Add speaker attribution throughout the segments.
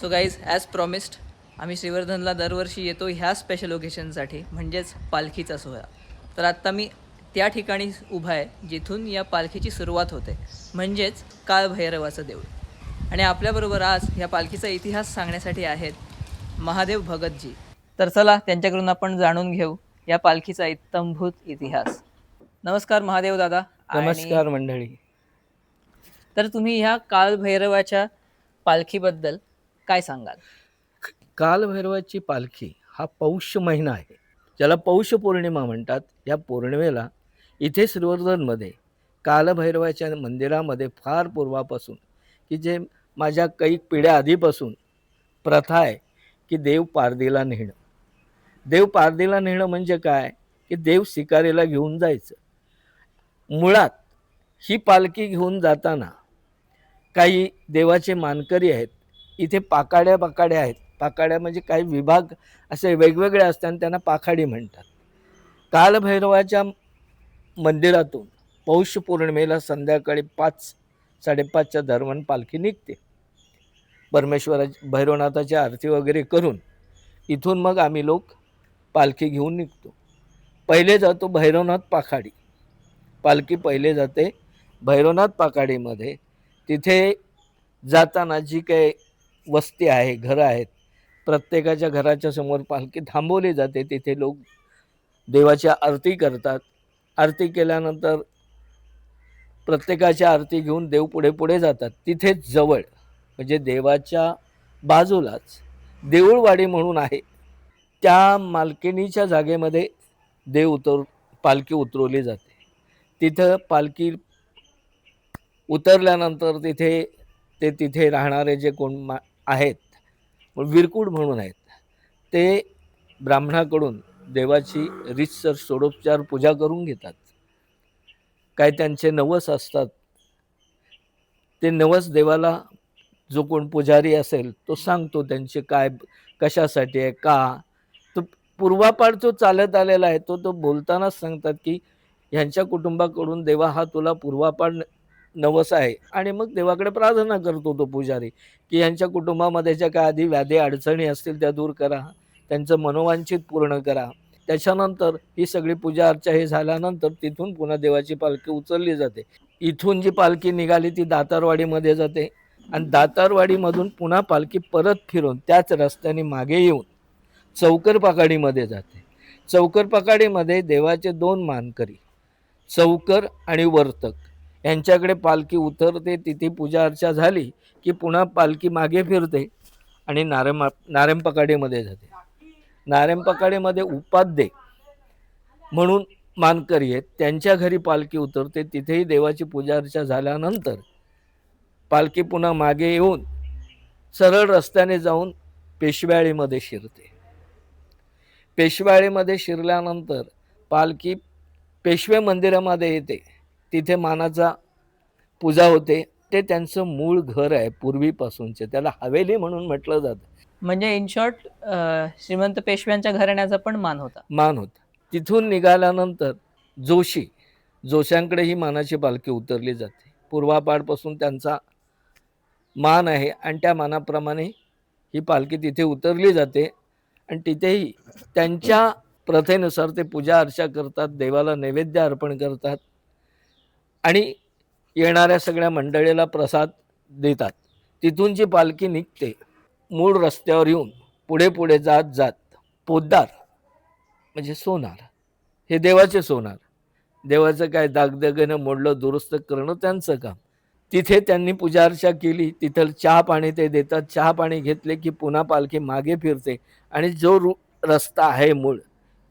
Speaker 1: So guys as promised आम्ही श्रीवर्धनला दरवर्षी येतो ह्या स्पेशल ओकेशनसाठी म्हणजेच पालखीचा सोहळा. तर आत्ता मी त्या ठिकाणी उभा आहे जिथून या पालखीची सुरुवात होते. म्हणजेच काळभैरवाचं देऊळ. आणि आपल्याबरोबर आज ह्या पालखीचा इतिहास सांगण्यासाठी आहेत महादेव भगतजी. तर चला त्यांच्याकडून आपण जाणून घेऊ या पालखीचा इत्तंभूत इतिहास. नमस्कार महादेव दादा.
Speaker 2: नमस्कार मंडळी.
Speaker 1: तर तुम्ही ह्या काळभैरवाच्या पालखीबद्दल काय सांगाल?
Speaker 2: कालभैरवाची पालखी हा पौष महिना आहे. ज्याला पौष पौर्णिमा म्हणतात. या पौर्णिमेला इथे श्रीवर्धनमध्ये कालभैरवाच्या मंदिरामध्ये फार पूर्वापासून की जे माझ्या काही पिढ्या आधीपासून प्रथा आहे की देव पारदीला नेणं. देव पारदीला नेणं म्हणजे काय? की देव शिकारीला घेऊन जायचं. मुळात ही पालखी घेऊन जाताना काही देवाचे मानकरी आहेत इथे पाकाड्या पाकाड्या आहेत. पाकाड्या म्हणजे काही विभाग असे वेगवेगळे असतात आणि त्यांना पाखाडी म्हणतात. कालभैरवाच्या मंदिरातून पौष पौर्णिमेला संध्याकाळी पाच साडेपाचच्या दरम्यान पालखी निघते. परमेश्वराची भैरवनाथाची आरती वगैरे करून इथून मग आम्ही लोक पालखी घेऊन निघतो. पहिले जातो भैरवनाथ पाखाडी. पालखी पहिले जाते भैरवनाथ पाखाडीमध्ये. तिथे जाताना जी काही वस्ती आहे घरं आहेत. प्रत्येकाच्या घराच्या समोर पालखी थांबवली जाते. तिथे लोक देवाची आरती करतात. आरती केल्यानंतर प्रत्येकाची आरती घेऊन देव पुढे पुढे जातात. तिथेच जवळ म्हणजे देवाच्या बाजूलाच देऊळवाडी म्हणून आहे. त्या मालकिनीच्या जागेमध्ये देव उतर पालखी उतरवली जाते. तिथं पालखी उतरल्यानंतर तिथे ते तिथे राहणारे जे कोण मा आहेत पण विरकुड म्हणून आहेत. ते ब्राह्मणाकडून देवाची रीतसर सोडोपचार पूजा करून घेतात. काय त्यांचे नवस असतात ते नवस देवाला जो कोण पुजारी असेल तो सांगतो त्यांचे काय कशासाठी आहे का? तो पूर्वापार जो चालत आलेला आहे तो तो बोलतानाच सांगतात की ह्यांच्या कुटुंबाकडून देवा हा तुला पूर्वापार नवस आहे. आणि मग देवाकडे प्रार्थना करतो तो पुजारी की यांच्या कुटुंबामध्ये ज्या काय आधी व्याधी अडचणी असतील त्या दूर करा. त्यांचं मनोवांछित पूर्ण करा. त्याच्यानंतर ही सगळी पूजा अर्चा हे झाल्यानंतर तिथून पुन्हा देवाची पालखी उचलली जाते. इथून जी पालखी निघाली ती दातारवाडीमध्ये जाते. आणि दातारवाडीमधून पुन्हा पालखी परत फिरून त्याच रस्त्याने मागे येऊन चौकर पाकाडीमध्ये जाते. चौकर पाकाडीमध्ये देवाचे दोन मानकरी चौकर आणि वर्तक. यांच्याकडे पालखी उतरते तिथे पूजा अर्चा झाली की पुन्हा पालखी मागे फिरते आणि नारेम नारेमपकाडीमध्ये जाते. नारेमपकाडीमध्ये उपाध्ये म्हणून मानकरी आहेत त्यांच्या घरी पालखी उतरते तिथेही देवाची पूजा अर्चा झाल्यानंतर पालखी पुन्हा मागे येऊन सरळ रस्त्याने जाऊन पेशव्याळीमध्ये शिरते. पेशव्याळीमध्ये शिरल्यानंतर पालखी पेशवे मंदिरामध्ये येते. तिथे मानाचा पूजा होते. ते त्यांचं मूळ घर आहे पूर्वीपासूनचे. त्याला हवेली म्हणून म्हटलं जातं.
Speaker 1: म्हणजे इन शॉर्ट श्रीमंत पेशव्यांच्या घराण्याचा पण मान होता.
Speaker 2: मान होता. तिथून निघाल्यानंतर जोशी जोशांकडे ही मानाची पालखी उतरली जाते. पूर्वापारपासून त्यांचा मान आहे आणि त्या मानाप्रमाणे ही पालखी तिथे उतरली जाते. आणि तिथेही त्यांच्या प्रथेनुसार ते पूजा अर्चा करतात देवाला नैवेद्य अर्पण करतात. आणि येणाऱ्या सगळ्या मंडळीला प्रसाद देतात. तिथून जी पालखी निघते मूळ रस्त्यावर येऊन पुढे पुढे जात जात पोद्दार म्हणजे सोनार. हे देवाचे सोनार. देवाचं काय दागदगनं मोडलं दुरुस्त करणं त्यांचं काम. तिथे त्यांनी पूजाअर्चा केली तिथं चहा पाणी ते देतात. चहा पाणी घेतले की पुन्हा पालखी मागे फिरते. आणि जो रु रस्ता आहे मूळ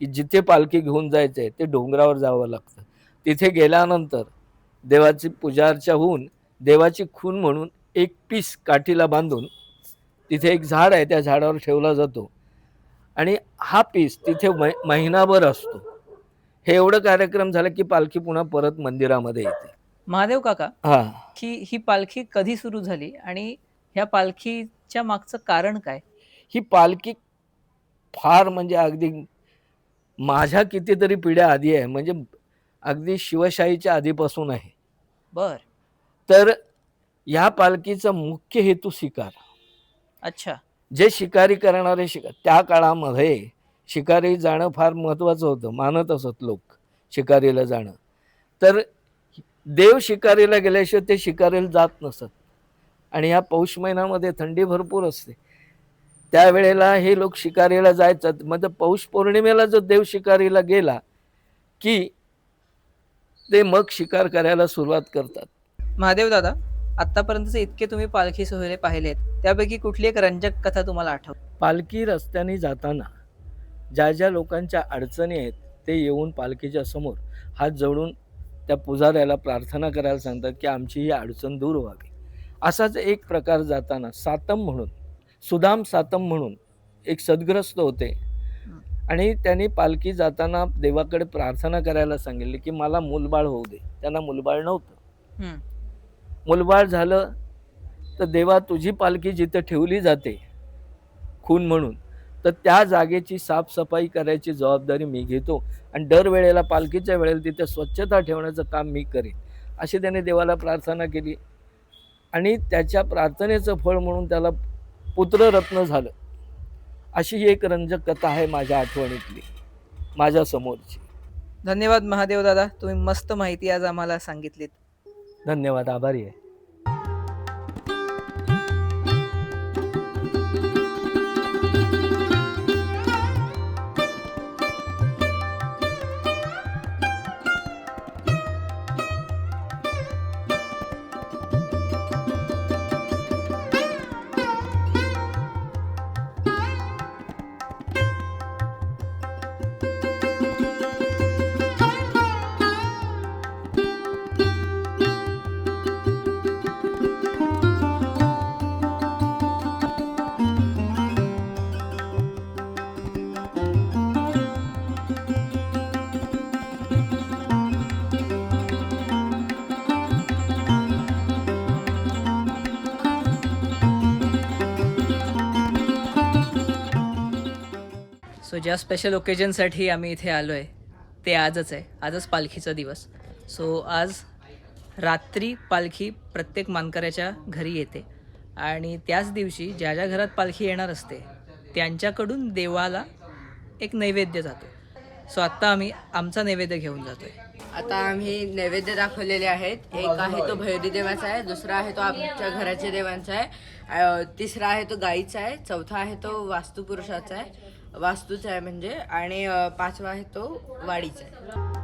Speaker 2: की जिथे पालखी घेऊन जायचं आहे ते डोंगरावर जावं लागतं. तिथे गेल्यानंतर देवाची पूजा अर्चा होऊन देवाची खून म्हणून एक पीस काठीला बांधून तिथे एक झाड आहे त्या झाडावर ठेवला जातो. आणि हा पीस तिथे मै महिनाभर असतो. हे एवढं कार्यक्रम झाला की पालखी पुन्हा परत मंदिरामध्ये येते.
Speaker 1: महादेव काका
Speaker 2: हा.
Speaker 1: की ही पालखी कधी सुरू झाली आणि ह्या पालखीच्या मागचं कारण काय?
Speaker 2: ही पालखी फार म्हणजे अगदी माझ्या कितीतरी पिढ्या आधी आहे म्हणजे अगदी शिवशाहीच्या आधीपासून आहे.
Speaker 1: बर.
Speaker 2: तर ह्या पालखीचा मुख्य हेतू शिकार.
Speaker 1: अच्छा.
Speaker 2: जे शिकारी करणारे शिका त्या काळामध्ये शिकारी जाणं फार महत्त्वाचं होतं मानत असत लोक शिकारीला जाणं. तर देव शिकारीला गेल्याशिवाय ते शिकारीला जात नसत. आणि ह्या पौष महिन्यामध्ये थंडी भरपूर असते. त्यावेळेला हे लोक शिकारीला जायचं मग पौष पौर्णिमेला जो देव शिकारीला गेला की ते मग शिकार करायला सुरुवात करतात.
Speaker 1: महादेव दादा आतापर्यंतचे इतके तुम्ही पालखी सोहळे पाहिलेत त्यापैकी कुठली एक रंजक कथा तुम्हाला आठवते?
Speaker 2: पालखी रस्त्याने जाताना ज्या ज्या लोकांच्या अडचणी आहेत ते येऊन पालखीच्या समोर हात जोडून त्या पुजाऱ्याला प्रार्थना करायला सांगतात की आमची ही अडचण दूर व्हावी. असाच एक प्रकार जाताना सातम म्हणून सुदाम सातम म्हणून एक सद्ग्रस्त होते. आणि त्यांनी पालखी जाताना देवाकडे प्रार्थना करायला सांगितली की मला मुलबाळ होऊ दे. त्यांना मुलबाळ नव्हतं. मुलबाळ झालं तर देवा तुझी पालखी जिथं ठेवली जाते खून म्हणून तर त्या जागेची साफसफाई करायची जबाबदारी मी घेतो आणि दरवेळेला पालखीच्या वेळेला तिथे स्वच्छता ठेवण्याचं काम मी करेन. अशी त्याने देवाला प्रार्थना केली आणि त्याच्या प्रार्थनेचं फळ म्हणून त्याला पुत्ररत्न झालं. अशी एक रंजक कथा आहे माझ्या आठवणीतली माझ्या समोरची.
Speaker 1: धन्यवाद महादेव दादा तुम्ही मस्त माहिती आज आम्हाला सांगितलीत.
Speaker 2: धन्यवाद आभारी आहे.
Speaker 1: सो ज्या स्पेशल ओकेजनसाठी आम्ही इथे आलो आहे ते आजच आहे. आजच पालखीचा दिवस. सो आज रात्री पालखी प्रत्येक मानकऱ्याच्या घरी येते. आणि त्याच दिवशी ज्या ज्या घरात पालखी येणार असते त्यांच्याकडून देवाला एक नैवेद्य जातो. सो आत्ता आम्ही आमचा नैवेद्य घेऊन जातो आहे
Speaker 3: आता आम्ही नैवेद्य दाखवलेले आहेत. एक आहे तो भैरी देवाचा आहे दुसरा आहे तो आमच्या घराच्या देवांचा आहे तिसरा आहे तो गाईचा आहे चौथा आहे तो वास्तुपुरुषाचा आहे. वास्तूचा आहे म्हणजे आणि पाचवा आहे तो वाडीचा आहे.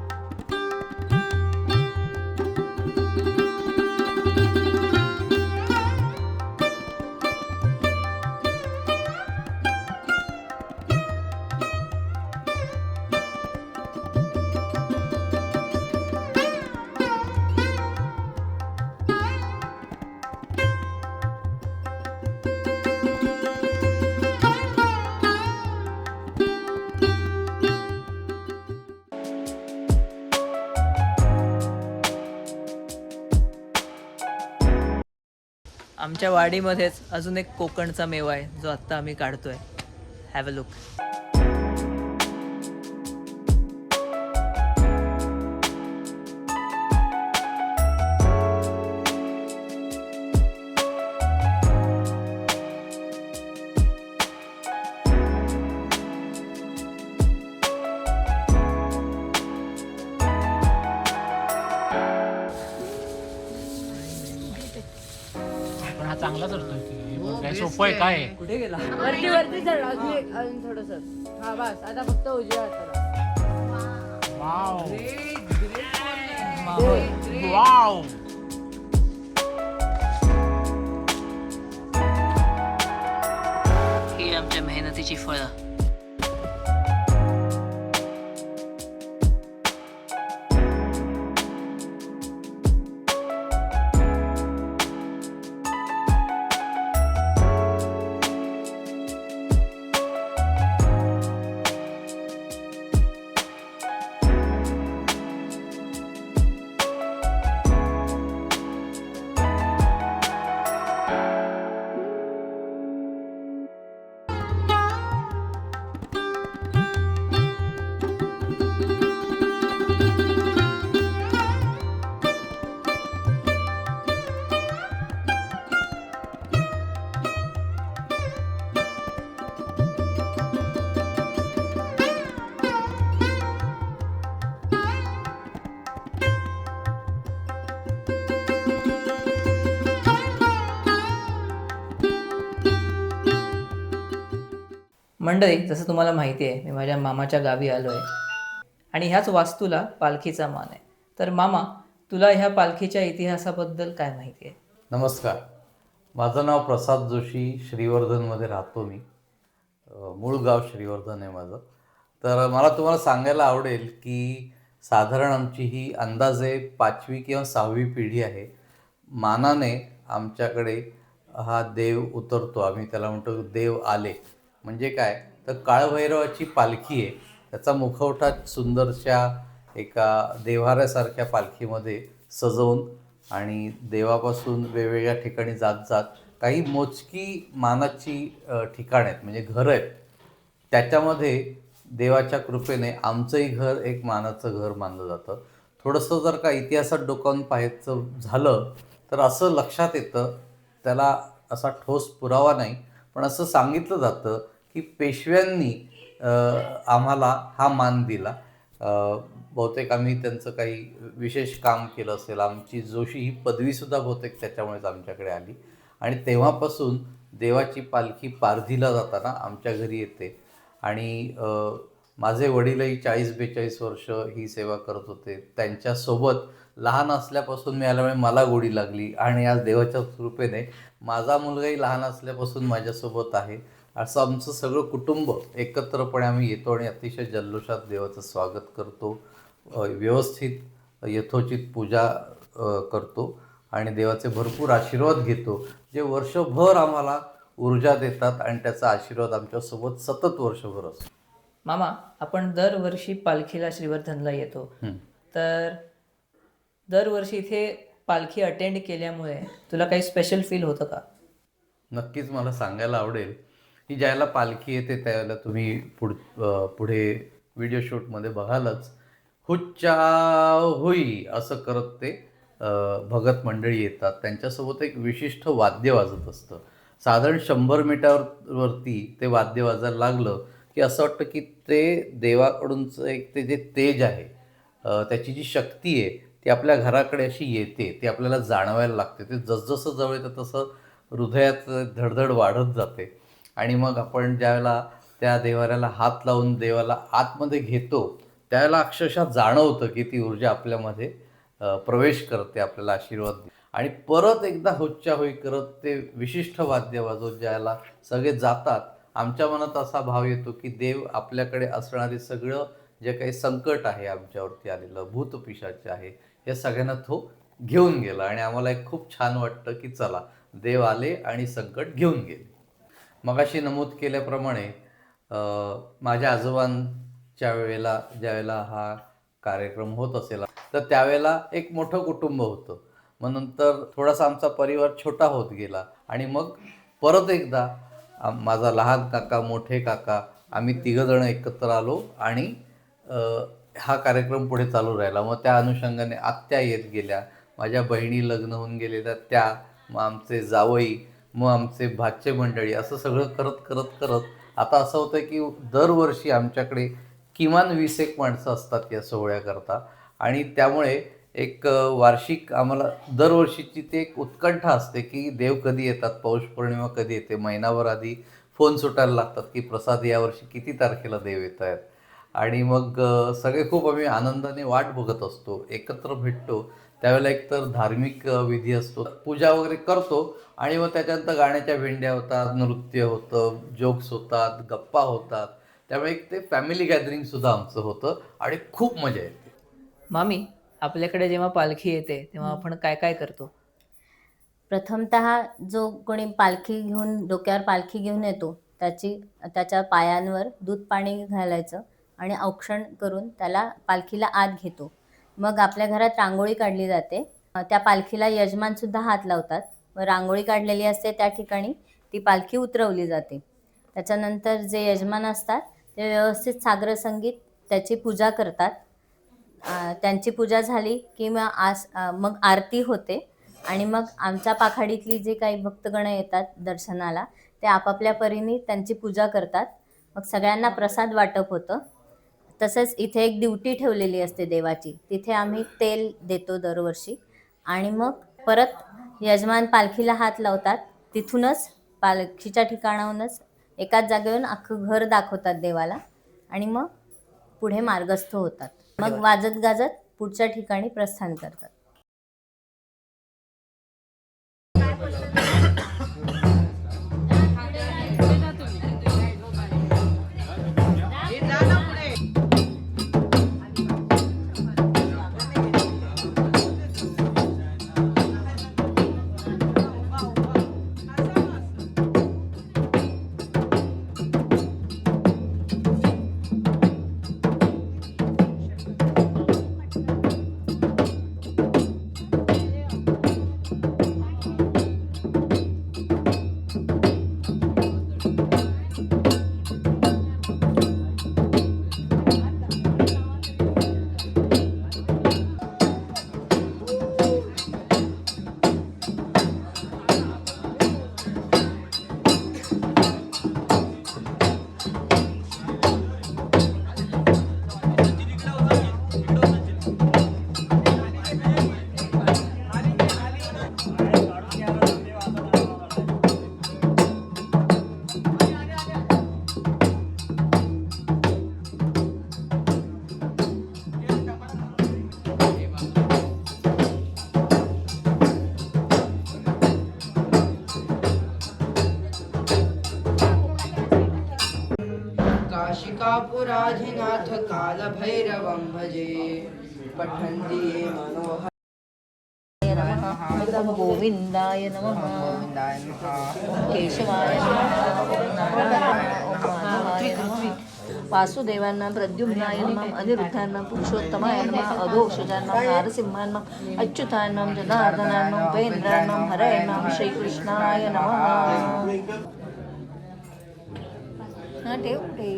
Speaker 1: आमच्या वाडीमध्येच अजून एक कोकणचा मेवा आहे जो आत्ता आम्ही काढतोय. हॅव अ लुक
Speaker 4: काय? आहे?
Speaker 1: कुठे गेला?
Speaker 3: वरती वरती चढ अजून अजून थोडस. हा बस. आता फक्त उजव्या हाताला.
Speaker 4: वाव. वाव.
Speaker 1: ही आमच्या मेहनतीची फळं. मंडळी जसं तुम्हाला माहिती आहे मी माझ्या मामाच्या गावी आलो आहे आणि ह्याच वास्तूला पालखीचा मान आहे. तर मामा तुला ह्या पालखीच्या इतिहासाबद्दल काय माहिती आहे?
Speaker 5: नमस्कार. माझं नाव प्रसाद जोशी श्रीवर्धनमध्ये राहतो मी. मूळ गाव श्रीवर्धन आहे माझं. तर मला तुम्हाला सांगायला आवडेल की साधारण आमची ही अंदाजे पाचवी किंवा सहावी पिढी आहे. मानाने आमच्याकडे हा देव उतरतो. आम्ही त्याला म्हणतो देव आले. म्हणजे काय? तर काळभैरवाची पालखी आहे. त्याचा मुखवटा सुंदरशा एका देव्हाऱ्यासारख्या पालखीमध्ये सजवून आणि देवापासून वेगवेगळ्या ठिकाणी जात जात काही मोजकी मानाची ठिकाणं आहेत. म्हणजे घरं आहेत. त्याच्यामध्ये देवाच्या कृपेने आमचंही घर एक मानाचं घर मानलं जातं. थोडंसं जर का इतिहासात डोकावून पाहायचं झालं तर असं लक्षात येतं. त्याला असा ठोस पुरावा नाही. पण असं सांगितलं जातं की पेशव्यांनी आम्हाला हा मान दिला. बहुतेक आम्ही त्यांचं काही विशेष काम केलं असेल. आमची जोशी ही पदवीसुद्धा बहुतेक त्याच्यामुळेच आमच्याकडे आली. आणि तेव्हापासून देवाची पालखी पारधीला जाताना आमच्या घरी येते. आणि माझे वडीलही चाळीस बेचाळीस वर्ष ही सेवा करत होते. त्यांच्यासोबत लहान असल्यापासून मी आल्यामुळे मला गोडी लागली. आणि आज देवाच्या कृपेने माझा मुलगाही लहान असल्यापासून माझ्यासोबत आहे. असं आमचं सगळं कुटुंब एकत्रपणे आम्ही येतो आणि अतिशय जल्लोषात देवाचं स्वागत करतो. व्यवस्थित यथोचित पूजा करतो आणि देवाचे भरपूर आशीर्वाद घेतो. जे वर्षभर आम्हाला ऊर्जा देतात आणि त्याचा आशीर्वाद आमच्यासोबत सतत वर्षभर असतो.
Speaker 1: मामा आपण दरवर्षी पालखीला श्रीवर्धनला येतो. तर दरवर्षी इथे पालखी अटेंड केल्यामुळे तुला काही स्पेशल फील होतं का?
Speaker 5: नक्कीच मला सांगायला आवडेल. की ज्याला पालखी येते त्यावेळेला तुम्ही पुढ पुढे व्हिडिओ शूटमध्ये बघालच. हुच्चा होई असं करत ते भगत मंडळी येतात. त्यांच्यासोबत एक विशिष्ट वाद्य वाजत असतं. साधारण शंभर मीटरवरती ते वाद्य वाजायला लागलं की असं वाटतं की ते देवाकडूनचं एक ते जे तेज आहे त्याची जी शक्ती आहे ती आपल्या घराकडे अशी येते. ती आपल्याला जाणवायला लागते. ते जसजसं जवळ येतं तसं हृदयात धडधड वाढत जाते. आणि मग आपण ज्यावेळेला त्या देवाऱ्याला हात लावून देवाला आतमध्ये घेतो त्यावेळेला अक्षरशः जाणवतं की ती ऊर्जा आपल्यामध्ये प्रवेश करते आपल्याला आशीर्वाद देते. आणि परत एकदा होच्च्या होई करत ते विशिष्ट वाद्य वाजवत ज्याला सगळे जातात आमच्या मनात असा भाव येतो की देव आपल्याकडे असणारे सगळं जे काही संकट आहे आमच्यावरती आलेलं भूतपिशाचे आहे या सगळ्यांना तो घेऊन गेला आणि आम्हाला एक खूप छान वाटतं की चला देव आले आणि संकट घेऊन गेले मगाशी नमूद केल्याप्रमाणे माझ्या आजोबांच्या वेळेला ज्यावेळेला हा कार्यक्रम होत असेल तर त्यावेळेला एक मोठं कुटुंब होतं. मग नंतर थोडासा आमचा परिवार छोटा होत गेला. आणि मग परत एकदा माझा लहान काका मोठे काका आम्ही तिघंजणं एकत्र आलो आणि हा कार्यक्रम पुढे चालू राहिला. मग त्या अनुषंगाने आत्या येत गेल्या. माझ्या बहिणी लग्न होऊन गेलेल्या. त्या मग आमचे जावई मग आमचे भाच्य मंडळी असं सगळं करत करत करत आता असं होतं की दरवर्षी आमच्याकडे किमान वीस एक माणसं असतात या सोहळ्याकरता आणि त्यामुळे एक वार्षिक आम्हाला दरवर्षीची ती एक उत्कंठा असते की देव कधी येतात पौष पौर्णिमा कधी येते महिनाभर आधी फोन सुटायला लागतात की प्रसाद यावर्षी किती तारखेला देव येत आहेत. आणि मग सगळे खूप आम्ही आनंदाने वाट बघत असतो एकत्र भेटतो. त्यावेळेला एकतर धार्मिक अ, विधी असतो. पूजा वगैरे करतो आणि मग त्याच्यानंतर गाण्याच्या भेंड्या होतात नृत्य होतं जोक्स होतात गप्पा होतात. त्यामुळे एक ते फॅमिली गॅदरिंग सुद्धा आमचं होतं आणि खूप मजा येते.
Speaker 1: मामी आपल्याकडे जेव्हा पालखी येते तेव्हा आपण काय काय करतो?
Speaker 6: प्रथमतः जो कोणी पालखी घेऊन डोक्यावर पालखी घेऊन येतो त्याची त्याच्या पायांवर दूध पाणी घालायचं आणि औक्षण करून त्याला पालखीला आत घेतो. मग आपल्या घरात रांगोळी काढली जाते. त्या पालखीला यजमानसुद्धा हात लावतात. व रांगोळी काढलेली असते त्या ठिकाणी. ती पालखी उतरवली जाते. त्याच्यानंतर जे यजमान असतात ते व्यवस्थित सागर संगीत त्याची पूजा करतात. त्यांची पूजा झाली की मग आस मग आरती होते. आणि मग आमच्या पाखाडीतली जे काही भक्तगण येतात दर्शनाला ते आपापल्या परीने त्यांची पूजा करतात. मग सगळ्यांना प्रसाद वाटप होतं. तसंच इथे एक ड्युटी ठेवलेली असते देवाची. तिथे आम्ही तेल देतो दरवर्षी. आणि मग परत यजमान पालखीला हात लावतात. तिथूनच पालखीच्या ठिकाणाहूनच एकाच जागेवरून अख्खं घर दाखवतात देवाला. आणि मग पुढे मार्गस्थ होतात. मग वाजत गाजत पुढच्या ठिकाणी प्रस्थान करतात.
Speaker 3: नाथ कालभैरवं भजे। पठंती मनोहर।
Speaker 7: गोविंदाय नम।
Speaker 3: गोविंदाय
Speaker 7: केशवाय नारायणाय नमः। वासुदेवान्ना प्रद्युम्नायनमां अनिरुद्धान्नां पुरुषोत्तमायनमां अघोषजान्नां नारसिंहान्नां अच्युतान्नां जनार्दनान्नां उपेन्द्रान्नां हरयन्नां श्रीकृष्णाय नमः। ठेव ते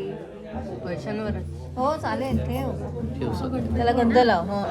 Speaker 3: वर्षांवरच
Speaker 7: हो चालेल ठेव. त्याला गंध लाव हो.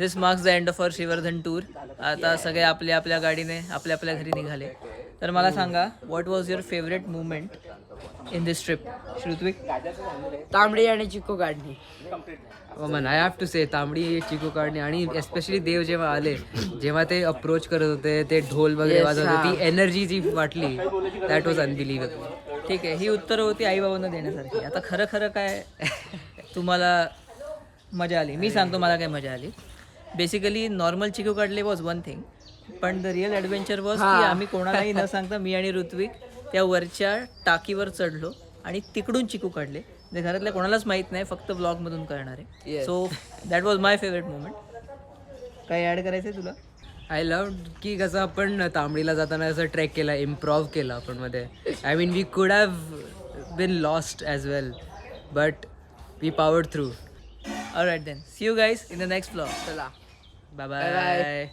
Speaker 1: This marks the end of our Shrivardhan tour आता सगळे आपल्या आपल्या गाडीने आपल्या आपल्या घरी निघाले. तर मला सांगा what was your favourite movement in this trip Shrutvik
Speaker 3: तांबडी आणि चिको काढणे.
Speaker 8: मन आय हॅव टू से तांबडी चिकू काढणे आणि एस्पेशली देव जेव्हा आले जेव्हा ते अप्रोच करत होते ते ढोल वगैरे वाजवत. होते ती एनर्जी जी वाटली दॅट वॉज अनबिलिव्हेबल
Speaker 1: ठीक आहे ही उत्तरं होती आईबाबांना देण्यासारखी. आता खरं खरं काय तुम्हाला मजा आली. मी सांगतो मला काय मजा आली. बेसिकली नॉर्मल चिकू काढले वॉज वन थिंग पण द रिअल ॲडव्हेंचर वॉज की आम्ही कोणालाही न सांगता मी आणि ऋत्विक त्या वरच्या टाकीवर चढलो आणि तिकडून चिकू काढले जे घरातल्या कोणालाच माहीत नाही फक्त ब्लॉगमधून कळणार आहे. So that was my favourite moment काही ॲड करायचंय तुला?
Speaker 8: आय लव की कसं आपण तांबडीला जाताना असं ट्रेक केला इम्प्रोव्ह केला आपण मध्ये. I mean we could have been lost as well but we power through
Speaker 1: Alright then. See you guys in the next vlog.
Speaker 8: Bye-bye. Bye-bye.